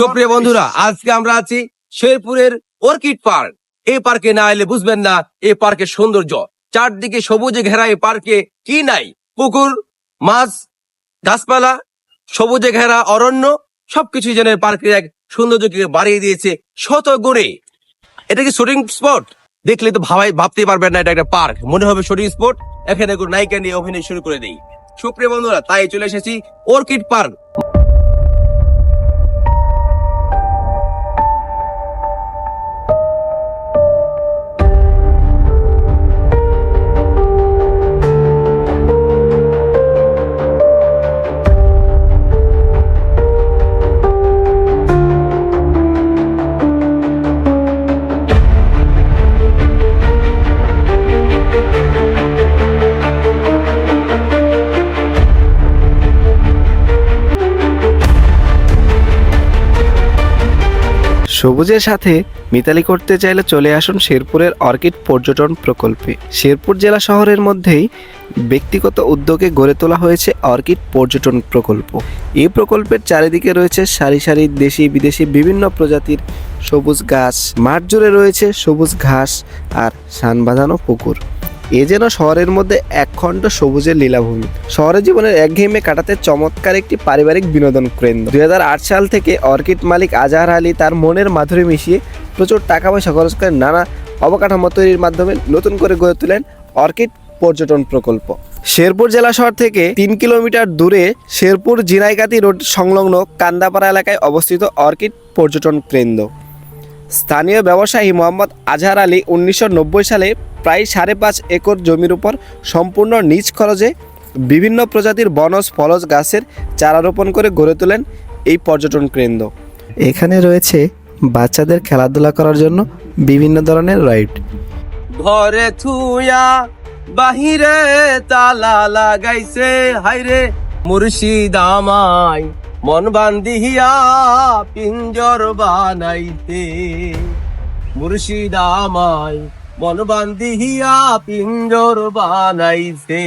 সুপ্রিয় বন্ধুরা আজকে আমরা আছি শেরপুরের অর্কিড পার্ক। এই পার্কে না এলে বুঝবেন না এই পার্কের সৌন্দর্য। চারদিকে সবুজে ঘেরা এই পার্কে কি নাই? পুকুর মাছ গাছপালা সবুজে ঘেরা অরণ্য সবকিছু যেন পার্কের এক সৌন্দর্যকে বাড়িয়ে দিয়েছে শত গুণে এটা কি শুটিং স্পট দেখলে তো ভাবাই ভাবতেই পারবেন না এটা একটা পার্ক। মনে হবে শুটিং স্পট এখানে নায়িকা নিয়ে অভিনয় শুরু করে দেই। সুপ্রিয় বন্ধুরা তাই চলে এসেছি অর্কিড পার্ক। সবুজের সাথে মিতালি করতে চাইলে চলে আসুন শেরপুরের অর্কিড পর্যটন প্রকল্পে। শেরপুর জেলা শহরের মধ্যেই ব্যক্তিগত উদ্যোগে গড়ে তোলা হয়েছে অর্কিড পর্যটন প্রকল্প। এই প্রকল্পের চারিদিকে রয়েছে সারি সারি দেশি বিদেশি বিভিন্ন প্রজাতির সবুজ গাছ, মাঠ জুড়ে রয়েছে সবুজ ঘাস আর সান বাঁধানো পুকুর। এ যেন শহরের মধ্যে একখণ্ড সবুজের লীলাভূমি। শহরের জীবনের একঘেয়েমে কাটাতে চমৎকার একটি পারিবারিক বিনোদন কেন্দ্র। দুই হাজার আট সাল থেকে অর্কিড মালিক আজহার আলী তার মনের মাধুরী মিশিয়ে প্রচুর টাকা পয়সা খরচ করে নানা অবকাঠামো তৈরির মাধ্যমে নতুন করে গড়ে তোলেন অর্কিড পর্যটন প্রকল্প। শেরপুর জেলা শহর থেকে তিন কিলোমিটার দূরে শেরপুর জিনাইকাতি রোড সংলগ্ন কান্দাপাড়া এলাকায় অবস্থিত অর্কিড পর্যটন কেন্দ্র। স্থানীয় ব্যবসায়ী মোহাম্মদ আজহার আলী উনিশশো নব্বই সালে প্রায় সাড়ে পাঁচ একর জমির উপর সম্পূর্ণ নিজ খরচে বিভিন্ন প্রজাতির বনজ ফলজ গাছের চারা রোপণ করে গড়ে তোলেন এই পর্যটন কেন্দ্র। এখানে রয়েছে বাচ্চাদের খেলাধুলা করার জন্য বিভিন্ন ধরনের রাইড। ঘরে থুয়া বাহিরে তালা লাগাইছে হাইরে মুর্শিদ আমায় মন বান্ধিয়া পিঞ্জর বানাইতে। মুর্শিদ আমায় মন বান্ধিয়া পিঞ্জর বানাইছে